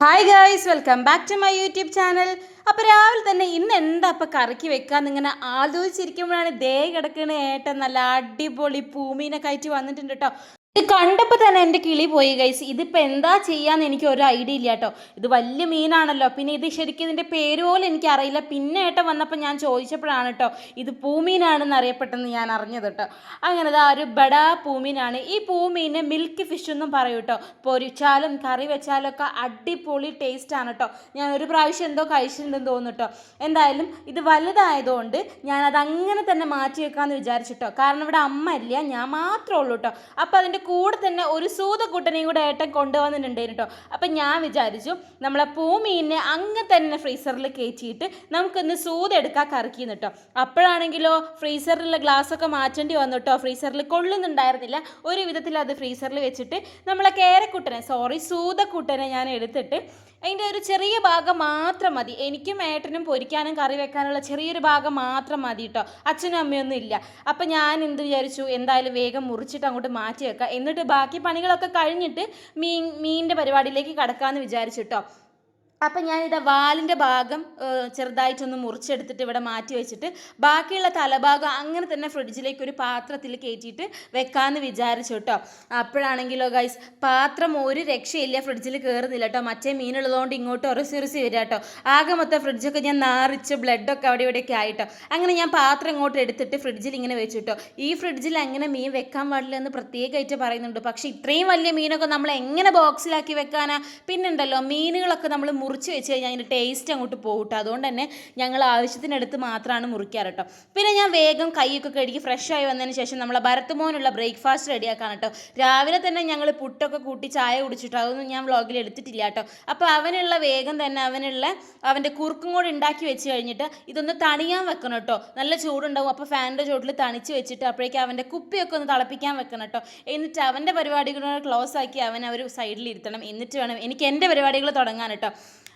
Hi guys welcome back to my YouTube channel അപ്പോൾ രാവിലെ തന്നെ ഇന്ന് എന്താ അപ്പോൾ കറിക്ക് വെക്കാന്ന് ഇങ്ങനെ ആലോചിച്ചിരിക്കുമ്പോഴാണ് ദേ കിടക്കുന്ന ഏട്ടൻ നല്ല അടിപൊളി പൂമീനൊക്കെ ആയിട്ട് വന്നിട്ടുണ്ട് കേട്ടോ ഇത് കണ്ടപ്പോൾ തന്നെ എന്റെ കിളി പോയി ഗൈസ് ഇതിപ്പോൾ എന്താ ചെയ്യാന്ന് എനിക്ക് ഒരു ഐഡിയ ഇല്ല കേട്ടോ. ഇത് വലിയ മീനാണല്ലോ. പിന്നെ ഇത് ശരിക്കും ഇതിന്റെ പേര് പോലും എനിക്കറിയില്ല പിന്നെ ഏട്ടൻ വന്നപ്പോൾ ഞാൻ ചോദിച്ചപ്പോഴാണ് കേട്ടോ ഇത് പൂമീനാണെന്ന് അറിയപ്പെട്ടെന്ന് ഞാൻ അറിഞ്ഞത് കേട്ടോ. അങ്ങനെ ആ ഒരു ബഡാ പൂമീനാണ്. ഈ പൂമീനെ മിൽക്ക് ഫിഷ് എന്നും പറയും കേട്ടോ. പൊരിച്ചാലും കറി വെച്ചാലും ഒക്കെ അടിപൊളി ടേസ്റ്റ് ആണ് കേട്ടോ. ഞാൻ ഒരു പ്രാവശ്യം എന്തോ കഴിച്ചിട്ടുണ്ടെന്ന് തോന്നുന്നു കേട്ടോ. എന്തായാലും ഇത് വലുതായതുകൊണ്ട് ഞാനത് അങ്ങനെ തന്നെ മാറ്റി വെക്കാമെന്ന് വിചാരിച്ചിട്ടോ കാരണം ഇവിടെ അമ്മ ഇല്ല ഞാൻ മാത്രമേ ഉള്ളൂ കേട്ടോ. അപ്പോൾ അതിന്റെ കൂടെ തന്നെ ഒരു സൂതക്കുട്ടനെയും കൂടെ ഏട്ടൻ കൊണ്ടുവന്നിട്ടുണ്ടായിരുന്നു കേട്ടോ. അപ്പം ഞാൻ വിചാരിച്ചു നമ്മളെ പൂമീനെ അങ്ങ് തന്നെ ഫ്രീസറിൽ കയറ്റിയിട്ട് നമുക്കൊന്ന് സൂത എടുക്കാൻ കറക്കിന്ന് കേട്ടോ. അപ്പോഴാണെങ്കിലോ ഫ്രീസറിലുള്ള ഗ്ലാസ്സൊക്കെ മാറ്റേണ്ടി വന്നു കേട്ടോ. ഫ്രീസറിൽ കൊള്ളുന്നുണ്ടായിരുന്നില്ല. ഒരു വിധത്തിൽ അത് ഫ്രീസറിൽ വെച്ചിട്ട് നമ്മളെ കേരക്കുട്ടനെ സോറി സൂതക്കുട്ടനെ ഞാൻ എടുത്തിട്ട് അതിന്റെ ഒരു ചെറിയ ഭാഗം മാത്രം മതി. എനിക്കും ഏട്ടനും പൊരിക്കാനും കറി വെക്കാനുള്ള ചെറിയൊരു ഭാഗം മാത്രം മതി കേട്ടോ അച്ഛനും അമ്മയൊന്നും ഇല്ല. അപ്പം ഞാൻ എന്ത് വിചാരിച്ചു? എന്തായാലും വേഗം മുറിച്ചിട്ട് അങ്ങോട്ട് മാറ്റി വെക്കാം എന്നിട്ട് ബാക്കി പണികളൊക്കെ കഴിഞ്ഞിട്ട് മീൻ മീനിന്റെ പരിപാടിയിലേക്ക് കടക്കാമെന്ന് വിചാരിച്ചു കേട്ടോ അപ്പം ഞാനിത് വാലിന്റെ ഭാഗം ചെറുതായിട്ടൊന്ന് മുറിച്ചെടുത്തിട്ട് ഇവിടെ മാറ്റി വെച്ചിട്ട് ബാക്കിയുള്ള തലഭാഗം അങ്ങനെ തന്നെ ഫ്രിഡ്ജിലേക്ക് ഒരു പാത്രത്തിൽ കയറ്റിയിട്ട് വെക്കാമെന്ന് വിചാരിച്ചു കേട്ടോ. അപ്പോഴാണെങ്കിലോ ഗൈസ് പാത്രം ഒരു രക്ഷയില്ല ഫ്രിഡ്ജിൽ കയറുന്നില്ല കേട്ടോ. മറ്റേ മീനുള്ളതുകൊണ്ട് ഇങ്ങോട്ട് ഉരസി ഉറസി വരിക കേട്ടോ. ആകെ മൊത്തം ഫ്രിഡ്ജൊക്കെ ഞാൻ നാറിച്ച് ബ്ലഡൊക്കെ അവിടെ ഇവിടെയൊക്കെ ആയിട്ടോ അങ്ങനെ ഞാൻ പാത്രം ഇങ്ങോട്ട് എടുത്തിട്ട് ഫ്രിഡ്ജിൽ ഇങ്ങനെ വെച്ചു കേട്ടോ. ഈ ഫ്രിഡ്ജിൽ അങ്ങനെ മീൻ വെക്കാൻ പാടില്ല എന്ന് പ്രത്യേകമായിട്ട് പറയുന്നുണ്ട്. പക്ഷേ ഇത്രയും വലിയ മീനൊക്കെ നമ്മൾ എങ്ങനെ ബോക്സിലാക്കി വെക്കാനാ? പിന്നുണ്ടല്ലോ മീനുകളൊക്കെ നമ്മൾ മുറിച്ച് വെച്ച് കഴിഞ്ഞാൽ അതിന്റെ ടേസ്റ്റ് അങ്ങോട്ട് പോകും അതുകൊണ്ട് തന്നെ ഞങ്ങൾ ആവശ്യത്തിനടുത്ത് മാത്രമാണ് മുറിക്കാറ് കേട്ടോ പിന്നെ ഞാൻ വേഗം കൈയൊക്കെ കഴുകി ഫ്രഷ് ആയി വന്നതിന് ശേഷം നമ്മളെ ഭരത്തുമോനുള്ള ബ്രേക്ക്ഫാസ്റ്റ് റെഡിയാക്കാൻ കേട്ടോ രാവിലെ തന്നെ ഞങ്ങൾ പുട്ടൊക്കെ കൂട്ടി ചായ കുടിച്ചിട്ടോ അതൊന്നും ഞാൻ വ്ളോഗിൽ എടുത്തിട്ടില്ല കേട്ടോ അപ്പോൾ അവനുള്ള വേഗം തന്നെ അവനുള്ള അവന്റെ കുറുക്കും കൂടെ ഉണ്ടാക്കി വെച്ച് കഴിഞ്ഞിട്ട് ഇതൊന്ന് തണിയാൻ വെക്കണം കേട്ടോ നല്ല ചൂടുണ്ടാവും. അപ്പോൾ ഫാനിന്റെ ചുവട്ടിൽ തണിച്ച് വെച്ചിട്ട് അപ്പോഴേക്കും അവന്റെ കുപ്പിയൊക്കെ ഒന്ന് തിളപ്പിക്കാൻ വെക്കണം കേട്ടോ എന്നിട്ട് അവന്റെ പരിപാടികളോട് ക്ലോസ് ആക്കി അവൻ അവർ സൈഡിൽ ഇരുത്തണം. എന്നിട്ട് വേണം എനിക്ക് എന്റെ പരിപാടികൾ തുടങ്ങാൻ കേട്ടോ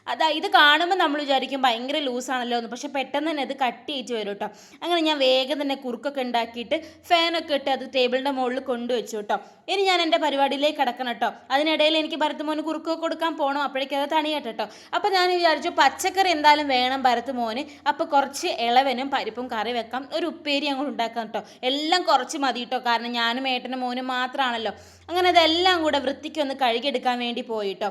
അതാ ഇത് കാണുമ്പോൾ നമ്മൾ വിചാരിക്കും ഭയങ്കര ലൂസാണല്ലോ എന്ന്. പക്ഷെ പെട്ടെന്ന് തന്നെ അത് കട്ട് കട്ടിയിട്ട് വരും കേട്ടോ അങ്ങനെ ഞാൻ വേഗം തന്നെ കുറുക്കൊക്കെ ഉണ്ടാക്കിയിട്ട് ഫാനൊക്കെ ഇട്ട് അത് ടേബിളിന്റെ മുകളിൽ കൊണ്ടുവച്ചു കേട്ടോ ഇനി ഞാൻ എന്റെ പരിപാടിയിലേക്ക് കിടക്കണം കേട്ടോ അതിനിടയിൽ എനിക്ക് ഭരത് മോന് കുറുക്കൊക്കെ കൊടുക്കാൻ പോകണം അപ്പോഴേക്കും അത് തണിയട്ടെ കേട്ടോ അപ്പോൾ ഞാൻ വിചാരിച്ചു പച്ചക്കറി എന്തായാലും വേണം ഭരത് മോന്. അപ്പോൾ കുറച്ച് ഇളവനും പരിപ്പും കറി വെക്കാം. ഒരു ഉപ്പേരി അങ്ങോട്ട് ഉണ്ടാക്കാം കേട്ടോ എല്ലാം കുറച്ച് മതി കേട്ടോ കാരണം ഞാനും ഏട്ടനും മോനും മാത്രമാണല്ലോ അങ്ങനെ അതെല്ലാം കൂടെ വൃത്തിക്ക് ഒന്ന് കഴുകിയെടുക്കാൻ വേണ്ടി പോയിട്ടോ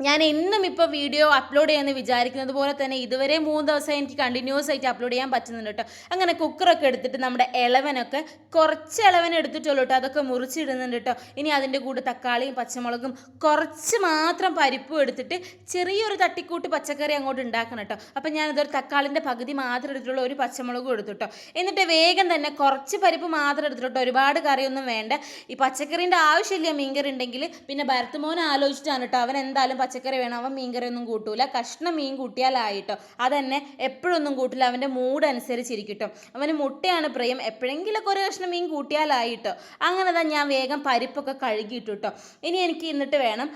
ഞാൻ എന്നും ഇപ്പോൾ വീഡിയോ അപ്ലോഡ് ചെയ്യാമെന്ന് വിചാരിക്കുന്നത് പോലെ തന്നെ ഇതുവരെ മൂന്ന് ദിവസം എനിക്ക് കണ്ടിന്യൂസ് ആയിട്ട് അപ്ലോഡ് ചെയ്യാൻ പറ്റുന്നുണ്ട് കേട്ടോ അങ്ങനെ കുക്കറൊക്കെ എടുത്തിട്ട് നമ്മുടെ ഇളവനൊക്കെ കുറച്ച് ഇളവൻ എടുത്തിട്ടുള്ളൂ കേട്ടോ അതൊക്കെ മുറിച്ചിടുന്നുണ്ട് കേട്ടോ ഇനി അതിന്റെ കൂടെ തക്കാളിയും പച്ചമുളകും കുറച്ച് മാത്രം പരിപ്പും എടുത്തിട്ട് ചെറിയൊരു തട്ടിക്കൂട്ട് പച്ചക്കറി അങ്ങോട്ട് ഉണ്ടാക്കണം കേട്ടോ അപ്പം ഞാനിതൊരു തക്കാളിന്റെ പകുതി മാത്രം എടുത്തിട്ടുള്ള. ഒരു പച്ചമുളകും എടുത്തു കേട്ടോ എന്നിട്ട് വേഗം തന്നെ കുറച്ച് പരിപ്പ് മാത്രം എടുത്തിട്ടോ ഒരുപാട് കറിയൊന്നും വേണ്ട. ഈ പച്ചക്കറീന്റെ ആവശ്യമില്ല മീൻകറി ഉണ്ടെങ്കിൽ പിന്നെ ഭരത്തുമോൻ ആലോചിച്ചിട്ടാണ് കേട്ടോ അവൻ എന്തായാലും പച്ചക്കറി വേണം അവൻ മീൻകറി ഒന്നും കൂട്ടൂല. കഷ്ണം മീൻ കൂട്ടിയാലായിട്ടോ. അതന്നെ എപ്പോഴൊന്നും കൂട്ടില്ല അവന്റെ മൂഡ് അനുസരിച്ചിരിക്കട്ടോ. അവന് മുട്ടയാണ് പ്രിയം എപ്പോഴെങ്കിലൊക്കെ ഒരു കഷ്ണം മീൻ കൂട്ടിയാലായിട്ടോ. അങ്ങനെ തന്നെ ഞാൻ വേഗം പരിപ്പൊക്കെ കഴുകിയിട്ടു ഇനി എനിക്ക് എന്നിട്ട് വേണം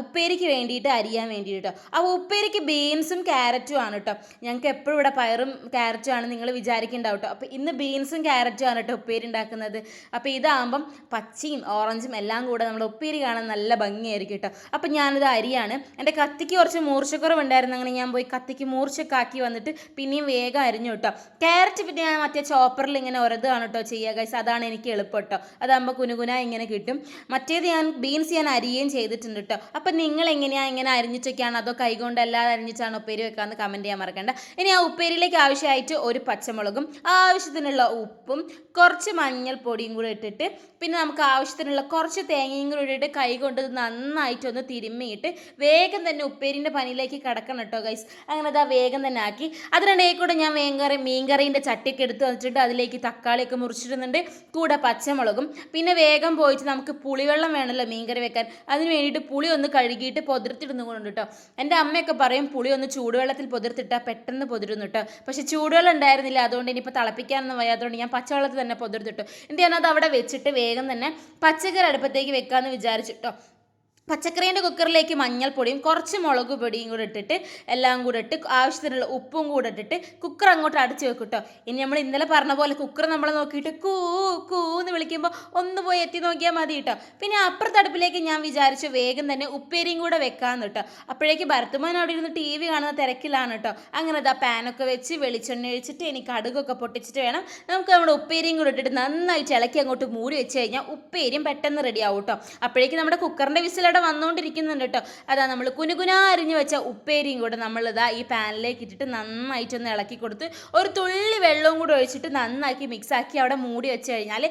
ഉപ്പേരിക്ക് വേണ്ടിയിട്ട് അരിയാൻ വേണ്ടിയിട്ട്. അപ്പോൾ ഉപ്പേരിക്ക് ബീൻസും ക്യാരറ്റും ആണ് കേട്ടോ ഞങ്ങൾക്ക് എപ്പോഴും ഇവിടെ പയറും ക്യാരറ്റും ആണ് നിങ്ങൾ വിചാരിക്കുന്നുണ്ടാവും കേട്ടോ അപ്പോൾ ഇന്ന് ബീൻസും ക്യാരറ്റും ആണ് കേട്ടോ ഉപ്പേരി ഉണ്ടാക്കുന്നത്. അപ്പോൾ ഇതാകുമ്പം പച്ചയും ഓറഞ്ചും എല്ലാം കൂടെ നമ്മുടെ ഉപ്പേരി കാണാൻ നല്ല ഭംഗിയായിരിക്കും കേട്ടോ അപ്പോൾ ഞാനിത് അരിയാണ്. എന്റെ കത്തിക്ക് കുറച്ച് മൂർച്ചക്കുറവുണ്ടായിരുന്നു. അങ്ങനെ ഞാൻ പോയി കത്തിക്ക് മൂർച്ചക്കാക്കി വന്നിട്ട് പിന്നെയും വേഗം അരിഞ്ഞു കേട്ടോ. ക്യാരറ്റ് പിന്നെ ഞാൻ മറ്റേ ചോപ്പറിൽ ഇങ്ങനെ ഒരതാണ് കേട്ടോ ചെയ്യുക ഗൈസ് അതാണ് എനിക്ക് എളുപ്പം കേട്ടോ അതാകുമ്പോൾ കുനുകുന ഇങ്ങനെ കിട്ടും. മറ്റേത് ഞാൻ ബീൻസ് ഞാൻ അരിയുകയും ചെയ്തിട്ടുണ്ട് കേട്ടോ. അപ്പം നിങ്ങൾ എങ്ങനെയാണ് ഇങ്ങനെ അരിഞ്ഞിട്ടൊക്കെയാണ്? അതോ കൈകൊണ്ട് അല്ലാതെ അരിഞ്ഞിട്ടാണ് ഉപ്പേരി വെക്കാമെന്ന് കമന്റ് ചെയ്യാൻ മറക്കണ്ട. ഇനി ആ ഉപ്പേരിയിലേക്ക് ആവശ്യമായിട്ട് ഒരു പച്ചമുളകും ആവശ്യത്തിനുള്ള ഉപ്പും കുറച്ച് മഞ്ഞൾപ്പൊടിയും കൂടി ഇട്ടിട്ട് പിന്നെ നമുക്ക് ആവശ്യത്തിനുള്ള കുറച്ച് തേങ്ങയും കൂടി ഇട്ടിട്ട് കൈ കൊണ്ട് ഇത് നന്നായിട്ടൊന്ന് തിരുമ്മിയിട്ട് വേഗം തന്നെ ഉപ്പേരിന്റെ പനിയിലേക്ക് കിടക്കണം കേട്ടോ ഗൈസ് അങ്ങനെ അതാ വേഗം തന്നെ ആക്കി. അതിനിടയിൽ കൂടെ ഞാൻ വേങ്കറി മീൻകറീന്റെ ചട്ടിയൊക്കെ എടുത്ത് വെച്ചിട്ട് അതിലേക്ക് തക്കാളിയൊക്കെ മുറിച്ചിടുന്നുണ്ട്. കൂടെ പച്ചമുളകും. പിന്നെ വേഗം പോയിട്ട് നമുക്ക് പുളിവെള്ളം വേണമല്ലോ മീൻകറി വെക്കാൻ. അതിന് വേണ്ടിയിട്ട് പുളി ഒന്ന് കഴുകിയിട്ട് പൊതിർത്തിടുന്നുകൊണ്ട് കേട്ടോ. എന്റെ അമ്മയൊക്കെ പറയും പുളി ഒന്ന് ചൂടുവെള്ളത്തിൽ പൊതിർത്തിട്ടാൽ പെട്ടെന്ന് പൊതിരുന്നു കേട്ടോ പക്ഷേ ചൂടുവെള്ളം ഉണ്ടായിരുന്നില്ല. അതുകൊണ്ട് ഇനിയിപ്പോൾ തിളപ്പിക്കാനൊന്നും വയ്യാത്തതുകൊണ്ട് ഞാൻ പച്ചവെള്ളത്തിൽ തന്നെ പൊതിർത്തിട്ടു. എന്ത് ഞാനത് അവിടെ വെച്ചിട്ട് വേഗം തന്നെ പച്ചക്കറി അടുപ്പത്തേക്ക് വെക്കാമെന്ന് വിചാരിച്ചിട്ടോ പച്ചക്കറീന്റെ കുക്കറിലേക്ക് മഞ്ഞൾപ്പൊടിയും കുറച്ച് മുളക് പൊടിയും കൂടെ ഇട്ടിട്ട് എല്ലാം കൂടെ ഇട്ട് ആവശ്യത്തിനുള്ള ഉപ്പും കൂടെ ഇട്ടിട്ട് കുക്കർ അങ്ങോട്ട് അടച്ച് വെക്കും കേട്ടോ ഇനി നമ്മൾ ഇന്നലെ പറഞ്ഞ പോലെ കുക്കർ നമ്മൾ നോക്കിയിട്ട് കൂ കൂ വിളിക്കുമ്പോൾ ഒന്ന് പോയി എത്തി നോക്കിയാൽ മതി കേട്ടോ പിന്നെ അപ്പുറത്തടുപ്പിലേക്ക് ഞാൻ വിചാരിച്ചു വേഗം തന്നെ ഉപ്പേരിയും കൂടെ വെക്കാമെന്ന് കേട്ടോ അപ്പോഴേക്ക് ഭരത്തുമാൻ അവിടെ ഇരുന്ന് ടി വി കാണുന്ന തിരക്കിലാണ് കേട്ടോ അങ്ങനെ ഇതാ പാനൊക്കെ വെച്ച് വെളിച്ചെണ്ണ ഒഴിച്ചിട്ട് എനിക്ക് കടുകൊക്കെ പൊട്ടിച്ചിട്ട് വേണം നമുക്ക് നമ്മുടെ ഉപ്പേരിയും കൂടെ ഇട്ടിട്ട് നന്നായിട്ട് ഇളക്കി അങ്ങോട്ട് മൂടി വെച്ച് കഴിഞ്ഞാൽ ഉപ്പേരിയും പെട്ടെന്ന് റെഡി ആവും കേട്ടോ അപ്പോഴേക്ക് നമ്മുടെ കുക്കറിന്റെ വിസിലവിടെ വന്നുകൊണ്ടിരിക്കുന്നുണ്ട് കേട്ടോ അതാ നമ്മൾ കുനുകുനാ അരിഞ്ഞ് വെച്ച ഉപ്പേരിയും കൂടെ നമ്മളിതാ ഈ പാനിലേക്ക് ഇട്ടിട്ട് നന്നായിട്ടൊന്ന് ഇളക്കി കൊടുത്ത് ഒരു തുള്ളി വെള്ളവും കൂടെ ഒഴിച്ചിട്ട് നന്നാക്കി മിക്സ് ആക്കി അവിടെ മൂടി വെച്ച് കഴിഞ്ഞാൽ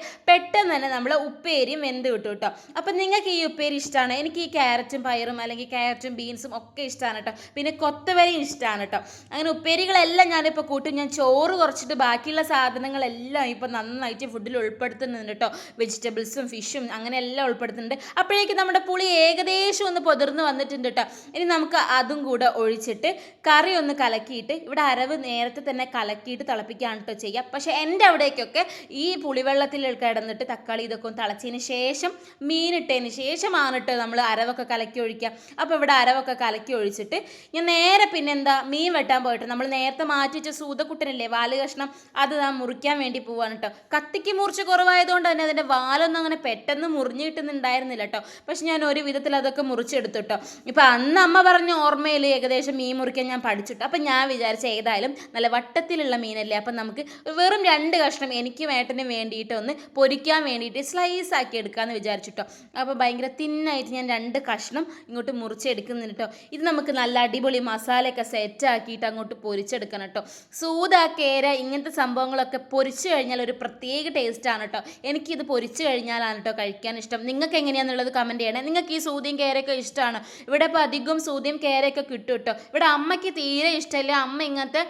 തന്നെ നമ്മൾ ഉപ്പേരിയും വെന്ത് കിട്ടും കേട്ടോ. അപ്പം നിങ്ങൾക്ക് ഈ ഉപ്പേരി ഇഷ്ടമാണ് എനിക്ക് ഈ ക്യാരറ്റും പയറും അല്ലെങ്കിൽ ക്യാരറ്റും ബീൻസും ഒക്കെ ഇഷ്ടമാണ് കേട്ടോ. പിന്നെ കൊത്തവരയും ഇഷ്ടമാണ് കേട്ടോ. അങ്ങനെ ഉപ്പേരികളെല്ലാം ഞാനിപ്പോൾ കൂട്ടും. ഞാൻ ചോറ് കുറച്ചിട്ട് ബാക്കിയുള്ള സാധനങ്ങളെല്ലാം ഇപ്പോൾ നന്നായിട്ട് ഫുഡിൽ ഉൾപ്പെടുത്തുന്നുണ്ട് കേട്ടോ. വെജിറ്റബിൾസും ഫിഷും അങ്ങനെ എല്ലാം ഉൾപ്പെടുത്തുന്നുണ്ട്. അപ്പോഴേക്കും നമ്മുടെ പുളി ഏകദേശം ഒന്ന് പൊതിർന്ന് വന്നിട്ടുണ്ട് കേട്ടോ. ഇനി നമുക്ക് അതും കൂടെ ഒഴിച്ചിട്ട് കറി ഒന്ന് കലക്കിയിട്ട് ഇവിടെ അരവ് നേരത്തെ തന്നെ കലക്കിയിട്ട് തിളപ്പിക്കുകയാണ് കേട്ടോ ചെയ്യുക. പക്ഷേ എന്റെ അവിടേക്കൊക്കെ ഈ പുളിവെള്ളത്തിൽ കിടന്നിട്ട് തക്കാളി ഇതൊക്കെ ഒന്ന് തിളച്ചതിന് ശേഷം മീനിട്ടതിന് ശേഷമാണ് കേട്ടോ നമ്മൾ അരവൊക്കെ കലക്കി ഒഴിക്കുക. അപ്പോൾ ഇവിടെ അരവൊക്കെ കലക്കി ഒഴിച്ചിട്ട് ഞാൻ നേരെ പിന്നെ എന്താ മീൻ വെട്ടാൻ പോയിട്ട് നമ്മൾ നേരത്തെ മാറ്റി വെച്ച സൂതക്കുട്ടനല്ലേ വാൽ കഷ്ണം അത് ഞാൻ മുറിക്കാൻ വേണ്ടി പോവാണ് കേട്ടോ. കത്തിക്ക് മുറിച്ച് കുറവായതുകൊണ്ട് തന്നെ അതിന്റെ വാലൊന്നും അങ്ങനെ പെട്ടെന്ന് മുറിഞ്ഞ് കിട്ടുന്നുണ്ടായിരുന്നില്ല കേട്ടോ. പക്ഷെ ഞാൻ ഒരു വിധത്തിൽ അതൊക്കെ മുറിച്ചെടുത്തു കേട്ടോ. ഇപ്പം അന്ന് അമ്മ പറഞ്ഞ ഓർമ്മയിൽ ഏകദേശം മീൻ മുറിക്കാൻ ഞാൻ പഠിച്ചിട്ട് അപ്പം ഞാൻ വിചാരിച്ച ഏതായാലും നല്ല വട്ടത്തിലുള്ള മീനല്ലേ. അപ്പം നമുക്ക് വെറും രണ്ട് കഷ്ണം എനിക്കും ഏട്ടനും വേണ്ടിയിട്ട് ഒന്ന് പൊരിക്കാൻ വേണ്ടിയിട്ട് സ്ലൈസ് ആക്കി എടുക്കാമെന്ന് വിചാരിച്ചിട്ടോ. അപ്പോൾ ഭയങ്കര തിന്നായിട്ട് ഞാൻ രണ്ട് കഷ്ണം ഇങ്ങോട്ട് മുറിച്ചെടുക്കുന്നുണ്ട് ഇത് നമുക്ക് നല്ല അടിപൊളി മസാലയൊക്കെ സെറ്റ് ആക്കിയിട്ട് അങ്ങോട്ട് പൊരിച്ചെടുക്കണം കേട്ടോ സൂത കേര ഇങ്ങനത്തെ സംഭവങ്ങളൊക്കെ പൊരിച്ചു കഴിഞ്ഞാൽ ഒരു പ്രത്യേക ടേസ്റ്റാണ് കേട്ടോ എനിക്കിത് പൊരിച്ചു കഴിഞ്ഞാലാണ് കേട്ടോ കഴിക്കാൻ ഇഷ്ടം. നിങ്ങൾക്ക് എങ്ങനെയാണെന്നുള്ളത് കമന്റ് ചെയ്യണേ. നിങ്ങൾക്ക് ഈ സൂതിയും കേരയൊക്കെ ഇഷ്ടമാണ്. ഇവിടെ ഇപ്പോൾ അധികം സൂതിയും കേരയൊക്കെ കിട്ടും കേട്ടോ ഇവിടെ അമ്മയ്ക്ക് തീരെ ഇഷ്ടമില്ല. അമ്മ ഇങ്ങനത്തെ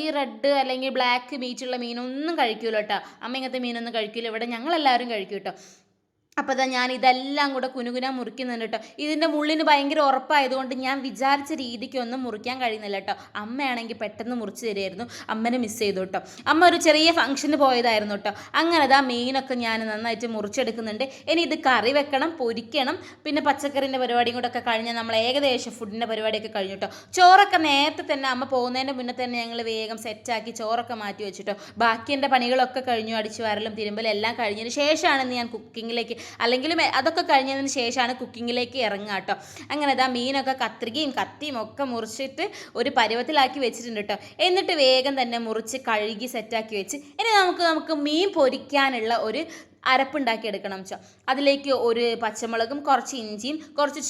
ഈ റെഡ് അല്ലെങ്കിൽ ബ്ലാക്ക് മീറ്റുള്ള മീനൊന്നും കഴിക്കൂല കേട്ടോ അമ്മ ഇങ്ങനത്തെ മീനൊന്നും കഴിക്കില്ല ഇവിടെ ഞങ്ങളെല്ലാവരും കഴിക്കും കേട്ടോ. അപ്പോൾ അതാ ഞാൻ ഇതെല്ലാം കൂടെ കുനുകുന മുറിക്കുന്നുണ്ട് കേട്ടോ ഇതിന്റെ മുള്ളിന് ഭയങ്കര ഉറപ്പായതുകൊണ്ട് ഞാൻ വിചാരിച്ച രീതിക്കൊന്നും മുറിക്കാൻ കഴിയുന്നില്ല കേട്ടോ അമ്മയാണെങ്കിൽ പെട്ടെന്ന് മുറിച്ച് തരുമായിരുന്നു. അമ്മനെ മിസ് ചെയ്തു കേട്ടോ അമ്മ ഒരു ചെറിയ ഫംഗ്ഷന് പോയതായിരുന്നു കേട്ടോ അങ്ങനെ ഇതാ മീനൊക്കെ ഞാൻ നന്നായിട്ട് മുറിച്ചെടുക്കുന്നുണ്ട്. ഇനി ഇത് കറി വെക്കണം പൊരിക്കണം പിന്നെ പച്ചക്കറിന്റെ പരിപാടിയും കൂടെ ഒക്കെ നമ്മൾ ഏകദേശം ഫുഡിന്റെ പരിപാടിയൊക്കെ കഴിഞ്ഞു കേട്ടോ ചോറൊക്കെ നേരത്തെ തന്നെ അമ്മ പോകുന്നതിന്റെ മുന്നേ തന്നെ ഞങ്ങൾ വേഗം സെറ്റാക്കി ചോറൊക്കെ മാറ്റി വെച്ചിട്ടോ ബാക്കി എന്റെ പണികളൊക്കെ കഴിഞ്ഞു അടിച്ചു വരലും തിരുമ്പലും എല്ലാം കഴിഞ്ഞതിന് ശേഷമാണ് ഞാൻ കുക്കിങ്ങിലേക്ക് അല്ലെങ്കിലും അതൊക്കെ കഴിഞ്ഞതിന് ശേഷമാണ് കുക്കിങ്ങിലേക്ക് ഇറങ്ങുക കേട്ടോ. അങ്ങനെ ഇതാ മീനൊക്കെ കത്രികയും കത്തിയും ഒക്കെ മുറിച്ചിട്ട് ഒരു പരുവത്തിലാക്കി വെച്ചിട്ടുണ്ട് കേട്ടോ. എന്നിട്ട് വേഗം തന്നെ മുറിച്ച് കഴുകി സെറ്റാക്കി വെച്ച് ഇനി നമുക്ക് നമുക്ക് മീൻ പൊരിക്കാനുള്ള ഒരു അരപ്പുണ്ടാക്കി എടുക്കണം വെച്ചാൽ അതിലേക്ക് ഒരു പച്ചമുളകും കുറച്ച് ഇഞ്ചിയും കുറച്ച്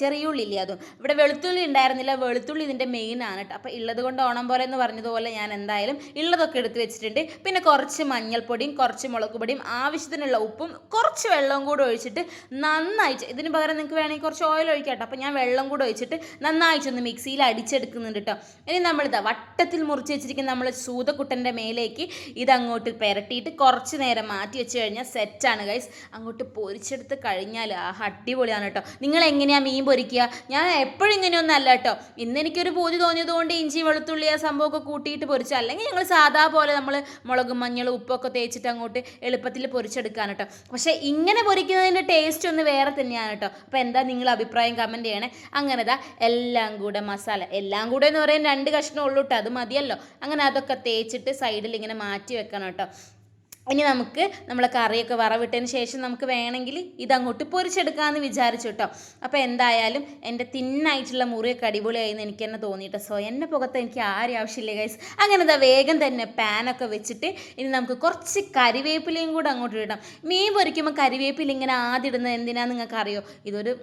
ചെറിയുള്ളി ഇല്ലേ അതും. ഇവിടെ വെളുത്തുള്ളി ഉണ്ടായിരുന്നില്ല. വെളുത്തുള്ളി ഇതിന്റെ മെയിൻ ആണ് കേട്ടോ അപ്പോൾ ഉള്ളത് കൊണ്ട് ഓണം പോലെ എന്ന് പറഞ്ഞതുപോലെ ഞാൻ എന്തായാലും ഉള്ളതൊക്കെ എടുത്ത് വെച്ചിട്ടുണ്ട്. പിന്നെ കുറച്ച് മഞ്ഞൾപ്പൊടിയും കുറച്ച് മുളക് പൊടിയും ആവശ്യത്തിനുള്ള ഉപ്പും കുറച്ച് വെള്ളവും കൂടെ ഒഴിച്ചിട്ട് നന്നായിട്ട് ഇതിന് പകരം നിങ്ങൾക്ക് വേണമെങ്കിൽ കുറച്ച് ഓയിൽ ഒഴിക്കാം കേട്ടോ അപ്പോൾ ഞാൻ വെള്ളം കൂടെ ഒഴിച്ചിട്ട് നന്നായിട്ടൊന്ന് മിക്സിയിൽ അടിച്ചെടുക്കുന്നുണ്ട് കേട്ടോ ഇനി നമ്മളിതാ വട്ടത്തിൽ മുറിച്ച് വെച്ചിരിക്കുന്ന നമ്മൾ സൂതക്കുട്ടന്റെ മേലേക്ക് ഇതങ്ങോട്ട് പെരട്ടിയിട്ട് കുറച്ച് നേരം മാറ്റി വെച്ച് കഴിഞ്ഞാൽ സെറ്റാണ് ഗൈസ് അങ്ങോട്ട് പൊരിച്ചെടുത്ത് കഴിഞ്ഞാൽ ആ അടിപൊളിയാണ് കേട്ടോ. നിങ്ങൾ എങ്ങനെയാണ് മീൻ പൊരിക്കുക? ഞാൻ എപ്പോഴും ഇങ്ങനെയൊന്നും അല്ല കേട്ടോ. ഇന്ന് എനിക്കൊരു പൂതി തോന്നിയത് കൊണ്ട് ഇഞ്ചി വെളുത്തുള്ളി ആ സംഭവമൊക്കെ കൂട്ടിയിട്ട് പൊരിച്ച അല്ലെങ്കിൽ ഞങ്ങൾ സാധാ പോലെ നമ്മൾ മുളകും മഞ്ഞളും ഉപ്പൊക്കെ തേച്ചിട്ട് അങ്ങോട്ട് എളുപ്പത്തിൽ പൊരിച്ചെടുക്കാൻ കേട്ടോ. പക്ഷേ ഇങ്ങനെ പൊരിക്കുന്നതിന്റെ ടേസ്റ്റ് ഒന്ന് വേറെ തന്നെയാണ് കേട്ടോ. അപ്പോൾ എന്താ നിങ്ങൾ അഭിപ്രായം? കമന്റ് ചെയ്യണേ. അങ്ങനെ ദാ എല്ലാം കൂടെ മസാല. എല്ലാം കൂടെ എന്ന് പറയാൻ രണ്ട് കഷ്ണം ഉള്ളൂ കേട്ടോ. അത് മതിയല്ലോ. അങ്ങനെ അതൊക്കെ തേച്ചിട്ട് സൈഡിൽ ഇങ്ങനെ മാറ്റി വെക്കണം കേട്ടോ. ഇനി നമുക്ക് നമ്മളെ കറിയൊക്കെ വറവിട്ടതിന് ശേഷം നമുക്ക് വേണമെങ്കിൽ ഇതങ്ങോട്ട് പൊരിച്ചെടുക്കാമെന്ന് വിചാരിച്ചു കേട്ടോ അപ്പോൾ എന്തായാലും എന്റെ തിന്നായിട്ടുള്ള മുറിയൊക്കെ അടിപൊളിയായി എന്ന് എനിക്ക് തന്നെ തോന്നിയിട്ട്. സോ എന്നെ പുറത്ത് എനിക്ക് ആരും ആവശ്യമില്ല ഗൈസ് അങ്ങനെ ഇതാ വേഗം തന്നെ പാനൊക്കെ വെച്ചിട്ട് ഇനി നമുക്ക് കുറച്ച് കരിവേപ്പിലയും കൂടെ അങ്ങോട്ട് ഇടാം. മീൻ പൊരിക്കുമ്പോൾ കരിവേപ്പില ഇങ്ങനെ ആദ്യം ഇടുന്നത് എന്തിനാന്ന് നിങ്ങൾക്ക് അറിയോ ഇതൊരു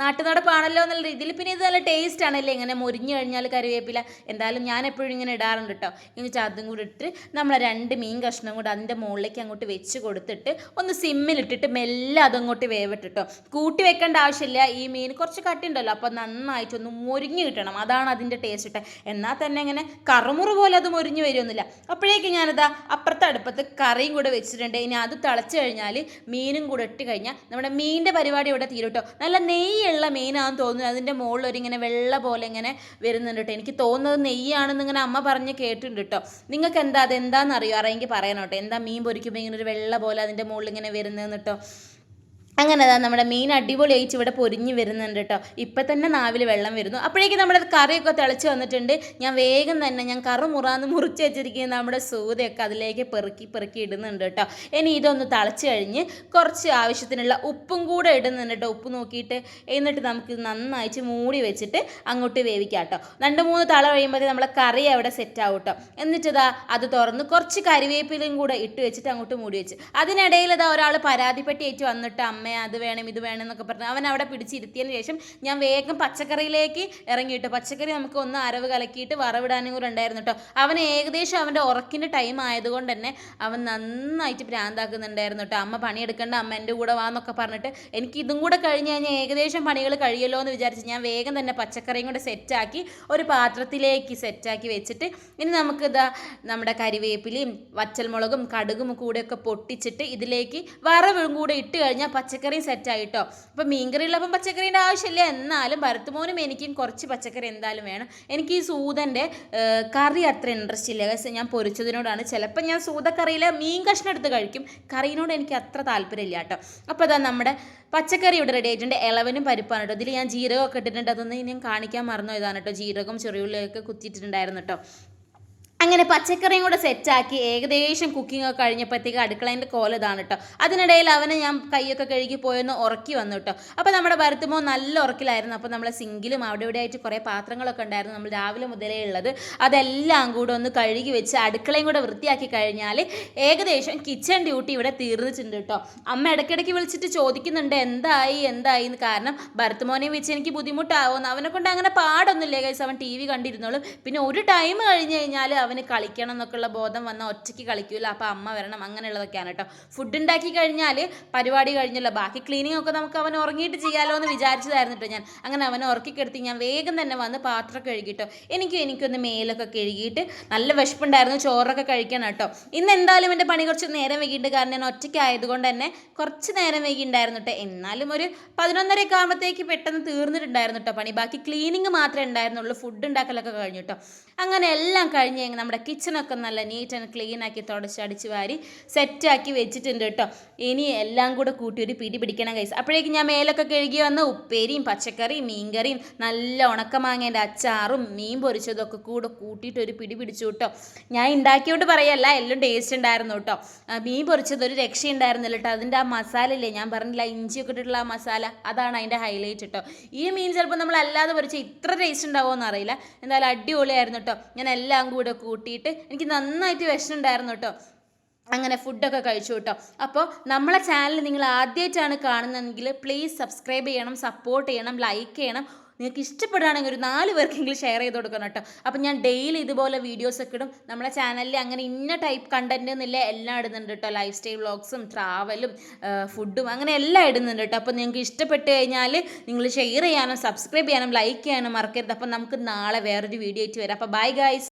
നാട്ടുനടപ്പാണല്ലോ എന്നുള്ള രീതിയിൽ പിന്നെ ഇത് നല്ല ടേസ്റ്റ് ആണല്ലേ? ഇങ്ങനെ മുരിഞ്ഞു കഴിഞ്ഞാൽ കരിവേപ്പില. എന്തായാലും ഞാൻ എപ്പോഴും ഇങ്ങനെ ഇടാറുണ്ട് കേട്ടോ എന്നിട്ട് അതും കൂടി ഇട്ട് നമ്മളെ രണ്ട് മീൻ കഷ്ണം കൂടെ അതിന്റെ മുകളിലേക്ക് അങ്ങോട്ട് വെച്ച് കൊടുത്തിട്ട് ഒന്ന് സിമ്മിലിട്ടിട്ട് മെല്ലെ അതങ്ങോട്ട് വേവിട്ടിട്ടോ. കൂട്ടി വെക്കേണ്ട ആവശ്യമില്ല. ഈ മീൻ കുറച്ച് കട്ടിയുണ്ടല്ലോ അപ്പോൾ നന്നായിട്ടൊന്ന് മുരിഞ്ഞ് കിട്ടണം. അതാണ് അതിന്റെ ടേസ്റ്റ് ഇട്ട് എന്നാൽ തന്നെ ഇങ്ങനെ കറുമുറു പോലെ അത് മുരിഞ്ഞ് വരുമൊന്നുമില്ല അപ്പോഴേക്ക് ഞാനിതാ അപ്പുറത്തെ അടുപ്പത്ത് കറിയും കൂടെ വെച്ചിട്ടുണ്ട്. ഇനി അത് തിളച്ച് കഴിഞ്ഞാൽ മീനും കൂടെ ഇട്ട് കഴിഞ്ഞാൽ നമ്മുടെ മീനിന്റെ പരിപാടി ഇവിടെ തീരും കേട്ടോ നല്ല നെയ്യുള്ള മീനാണെന്ന് തോന്നുന്നു. അതിന്റെ മുകളിൽ ഒരു ഇങ്ങനെ വെള്ള പോലെ ഇങ്ങനെ വരുന്നുണ്ട് കേട്ടോ. എനിക്ക് തോന്നുന്നത് നെയ്യാണെന്ന് ഇങ്ങനെ അമ്മ പറഞ്ഞ് കേട്ടിട്ടുണ്ട് കേട്ടോ. നിങ്ങൾക്ക് എന്താ അത് എന്താണെന്ന് അറിയോ അറിയെങ്കിൽ പറയണം കേട്ടോ? എന്താ മീൻ പൊരിക്കുമ്പോൾ ഇങ്ങനെ ഒരു വെള്ള പോലെ അതിന്റെ മുകളിൽ ഇങ്ങനെ വരുന്നതെന്ന് കേട്ടോ. അങ്ങനെ അതാ നമ്മുടെ മീൻ അടിപൊളിയായിട്ട് ഇവിടെ പൊരിഞ്ഞ് വരുന്നുണ്ട് കേട്ടോ. ഇപ്പം തന്നെ നാവിൽ വെള്ളം വരുന്നു. അപ്പോഴേക്കും നമ്മുടെ കറിയൊക്കെ തിളച്ച് വന്നിട്ടുണ്ട്. ഞാൻ വേഗം തന്നെ ഞാൻ കറു മുറാന്ന് മുറിച്ച് വെച്ചിരിക്കുന്ന നമ്മുടെ സൂതയൊക്കെ അതിലേക്ക് പെറുക്കി പെറുക്കി ഇടുന്നുണ്ട് കേട്ടോ. ഇനി ഇതൊന്ന് തിളച്ച് കഴിഞ്ഞ് കുറച്ച് ആവശ്യത്തിനുള്ള ഉപ്പും കൂടെ ഇടുന്നുണ്ട് കേട്ടോ. ഉപ്പ് നോക്കിയിട്ട് എന്നിട്ട് നമുക്ക് നന്നായിട്ട് മൂടി വെച്ചിട്ട് അങ്ങോട്ട് വേവിക്കാം കേട്ടോ. രണ്ട് മൂന്ന് തള കഴിയുമ്പോൾ നമ്മളെ കറി അവിടെ സെറ്റ് ആവും കേട്ടോ. എന്നിട്ട് ഇതാ അത് തുറന്ന് കുറച്ച് കറിവേപ്പിലയും കൂടെ ഇട്ട് വെച്ചിട്ട് അങ്ങോട്ട് മൂടി വെച്ച്. അതിനിടയിൽ ഇതാ ഒരാൾ പരാതിപ്പെട്ടി ഏറ്റ് വന്നിട്ട് അമ്മ അത് വേണം ഇത് വേണം എന്നൊക്കെ പറഞ്ഞു അവൻ അവിടെ പിടിച്ചിരുത്തിയതിന് ശേഷം ഞാൻ വേഗം പച്ചക്കറിയിലേക്ക് ഇറങ്ങിയിട്ട്. പച്ചക്കറി നമുക്ക് ഒന്ന് അരവ് കലക്കിയിട്ട് വറവിടാനും കൂടെ ഉണ്ടായിരുന്നു കേട്ടോ അവൻ ഏകദേശം അവന്റെ ഉറക്കിന്റെ ടൈം ആയതുകൊണ്ട് തന്നെ അവൻ നന്നായിട്ട് ഭ്രാന്താക്കുന്നുണ്ടായിരുന്നു കേട്ടോ അമ്മ പണിയെടുക്കേണ്ട അമ്മ എന്റെ കൂടെ വാ എന്നൊക്കെ പറഞ്ഞിട്ട് എനിക്ക് ഇതും കൂടെ കഴിഞ്ഞ് കഴിഞ്ഞാൽ ഏകദേശം പണികൾ കഴിയല്ലോ എന്ന് വിചാരിച്ച് ഞാൻ വേഗം തന്നെ പച്ചക്കറിയും കൂടെ സെറ്റാക്കി ഒരു പാത്രത്തിലേക്ക് സെറ്റാക്കി വെച്ചിട്ട് ഇനി നമുക്ക് ഇതാ നമ്മുടെ കരിവേപ്പിലയും വച്ചൽമുളകും കടുകും കൂടെയൊക്കെ പൊട്ടിച്ചിട്ട് ഇതിലേക്ക് വറവും കൂടെ ഇട്ട് കഴിഞ്ഞാൽ പച്ചക്കറിയും സെറ്റായിട്ടോ അപ്പോൾ മീൻകറി ഉള്ളപ്പം പച്ചക്കറീന്റെ ആവശ്യമില്ല. എന്നാലും ഭരത്തുമോനും എനിക്കും കുറച്ച് പച്ചക്കറി എന്തായാലും വേണം. എനിക്ക് ഈ സൂതന്റെ കറി അത്ര ഇൻട്രസ്റ്റ് ഇല്ല. ഞാൻ പൊരിച്ചതിനോടാണ്. ചിലപ്പോൾ ഞാൻ സൂതക്കറിയിലെ മീൻ കഷ്ണം എടുത്ത് കഴിക്കും. കറിയിനോട് എനിക്ക് അത്ര താല്പര്യമില്ല കേട്ടോ. അപ്പോൾ അതാ നമ്മുടെ പച്ചക്കറി ഇവിടെ റെഡി ആയിട്ടുണ്ട്. ഇളവനും പരിപ്പാണ് കേട്ടോ. ഇതിൽ ഞാൻ ജീരകമൊക്കെ ഇട്ടിട്ടുണ്ട്. അതൊന്നും ഞാൻ കാണിക്കാൻ മറന്നു ഇതാണ് കേട്ടോ. ജീരകം ചെറിയുള്ളിയൊക്കെ കുത്തിയിട്ടുണ്ടായിരുന്നു കേട്ടോ. അങ്ങനെ പച്ചക്കറിയും കൂടെ സെറ്റാക്കി ഏകദേശം കുക്കിംഗ് ഒക്കെ കഴിഞ്ഞപ്പോഴത്തേക്ക് അടുക്കളേന്റെ കോല ഇതാണ് കേട്ടോ അതിനിടയിൽ അവനെ ഞാൻ കൈയൊക്കെ കഴുകി പോയെന്ന് ഉറക്കി വന്നു കേട്ടോ അപ്പോൾ നമ്മുടെ ഭരത്തുമോ നല്ല ഉറക്കിലായിരുന്നു. അപ്പോൾ നമ്മളെ സിങ്കിലും അവിടെ ഇവിടെ ആയിട്ട് കുറേ പാത്രങ്ങളൊക്കെ ഉണ്ടായിരുന്നു നമ്മൾ രാവിലെ മുതലേ ഉള്ളത്. അതെല്ലാം കൂടെ ഒന്ന് കഴുകി വെച്ച് അടുക്കളയും കൂടെ വൃത്തിയാക്കി കഴിഞ്ഞാൽ ഏകദേശം കിച്ചൺ ഡ്യൂട്ടി ഇവിടെ തീർന്നിട്ടുണ്ട് കേട്ടോ അമ്മ ഇടയ്ക്കിടയ്ക്ക് വിളിച്ചിട്ട് ചോദിക്കുന്നുണ്ട് എന്തായി? എന്തായി? എന്ന് കാരണം ഭരത്തുമോനെ വെച്ച് എനിക്ക് ബുദ്ധിമുട്ടാവുമെന്ന്. അവനെ കൊണ്ട് അങ്ങനെ പാടൊന്നുമില്ലേ. കൈസ് അവൻ ടി വി കണ്ടിരുന്നോളും. പിന്നെ ഒരു ടൈം കഴിഞ്ഞ് കഴിഞ്ഞാൽ അവന് കളിക്കണം എന്നൊക്കെയുള്ള ബോധം വന്നാൽ ഒറ്റയ്ക്ക് കളിക്കൂല. അപ്പോൾ അമ്മ വരണം. അങ്ങനെയുള്ളതൊക്കെയാണ് കേട്ടോ. ഫുഡ് ഉണ്ടാക്കി കഴിഞ്ഞാൽ പരിപാടി കഴിഞ്ഞല്ലോ. ബാക്കി ക്ലീനിങ് ഒക്കെ നമുക്ക് അവൻ ഉറങ്ങിയിട്ട് ചെയ്യാമല്ലോ എന്ന് വിചാരിച്ചതായിരുന്നു കേട്ടോ ഞാൻ. അങ്ങനെ അവനെ ഉറക്കിക്കെടുത്തി ഞാൻ വേഗം തന്നെ വന്ന് പാത്രം കഴുകിട്ടോ എനിക്കും എനിക്കൊന്ന് മേലൊക്കെ കഴുകിയിട്ട് നല്ല വിശപ്പുണ്ടായിരുന്നു. ചോറൊക്കെ കഴിക്കണം കേട്ടോ. ഇന്ന് എന്തായാലും എന്റെ പണി കുറച്ച് നേരം വൈകിയിട്ട് കാരണം ഞാൻ ഒറ്റയ്ക്ക് ആയതുകൊണ്ട് തന്നെ കുറച്ച് നേരം വൈകിയിട്ടുണ്ടായിരുന്നു കേട്ടോ. എന്നാലും ഒരു പതിനൊന്നരയൊക്കെ ആകുമ്പോഴത്തേക്ക് പെട്ടെന്ന് തീർന്നിട്ടുണ്ടായിരുന്നു കേട്ടോ പണി. ബാക്കി ക്ലീനിങ് മാത്രമേ ഉണ്ടായിരുന്നുള്ളൂ. ഫുഡ് ഉണ്ടാക്കലൊക്കെ കഴിഞ്ഞു കേട്ടോ. അങ്ങനെ എല്ലാം കഴിഞ്ഞ് നമ്മുടെ കിച്ചണൊക്കെ നല്ല നീറ്റ് ആൻഡ് ക്ലീൻ ആക്കി തുടച്ച് അടിച്ച് വാരി സെറ്റാക്കി വെച്ചിട്ടുണ്ട് കേട്ടോ ഇനി എല്ലാം കൂടെ കൂട്ടി ഒരു പിടി പിടിക്കണം കൈസ് അപ്പോഴേക്കും ഞാൻ മേലൊക്കെ കഴുകി വന്ന് ഉപ്പേരിയും പച്ചക്കറിയും മീൻകറിയും നല്ല ഉണക്കമാങ്ങേന്റെ അച്ചാറും മീൻ പൊരിച്ചതും ഒക്കെ കൂടെ കൂട്ടിയിട്ട് ഒരു പിടി പിടിച്ചു കേട്ടോ ഞാൻ ഉണ്ടാക്കിയോണ്ട് പറയല്ല എല്ലാം ടേസ്റ്റ് ഉണ്ടായിരുന്നു കേട്ടോ മീൻ പൊരിച്ചത് ഒരു രക്ഷ ഉണ്ടായിരുന്നില്ല കേട്ടോ അതിന്റെ ആ മസാല ഇല്ലേ ഞാൻ പറഞ്ഞില്ല ഇഞ്ചിയൊക്കെ ഇട്ടിട്ടുള്ള ആ മസാല അതാണ് അതിന്റെ ഹൈലൈറ്റ് കേട്ടോ ഈ മീൻ ചിലപ്പോൾ നമ്മൾ അല്ലാതെ പൊരിച്ച ഇത്ര ടേസ്റ്റ് ഉണ്ടാവുമോ എന്നറിയില്ല എന്തായാലും അടിപൊളിയായിരുന്നു കേട്ടോ ഞാൻ എല്ലാം കൂടെ കൂട്ടിയിട്ട് എനിക്ക് നന്നായിട്ട് വിഷമുണ്ടായിരുന്നു കേട്ടോ. അങ്ങനെ ഫുഡൊക്കെ കഴിച്ചു കേട്ടോ. അപ്പോൾ നമ്മളെ ചാനൽ നിങ്ങൾ ആദ്യമായിട്ടാണ് കാണുന്നതെങ്കിൽ പ്ലീസ് സബ്സ്ക്രൈബ് ചെയ്യണം സപ്പോർട്ട് ചെയ്യണം ലൈക്ക് ചെയ്യണം. നിങ്ങൾക്ക് ഇഷ്ടപ്പെടുകയാണെങ്കിൽ ഒരു നാല് പേർക്കെങ്കിലും ഷെയർ ചെയ്ത് കൊടുക്കണം കേട്ടോ. അപ്പം ഞാൻ ഡെയിലി ഇതുപോലെ വീഡിയോസ് ഒക്കെ ഇടും. നമ്മുടെ ചാനലിൽ അങ്ങനെ ഇന്ന ടൈപ്പ് കണ്ടന്റ് എന്നില്ല എല്ലാം ഇടുന്നുണ്ട് കേട്ടോ. ലൈഫ് സ്റ്റൈൽ വ്ളോഗ്സും ട്രാവലും ഫുഡും അങ്ങനെ എല്ലാം ഇടുന്നുണ്ട് കേട്ടോ. അപ്പോൾ നിങ്ങൾക്ക് ഇഷ്ടപ്പെട്ട് കഴിഞ്ഞാൽ നിങ്ങൾ ഷെയർ ചെയ്യാനും സബ്സ്ക്രൈബ് ചെയ്യാനും ലൈക്ക് ചെയ്യാനും മറക്കരുത്. അപ്പം നമുക്ക് നാളെ വേറൊരു വീഡിയോ ആയിട്ട് വരാം. അപ്പോൾ ബൈ ഗൈസ്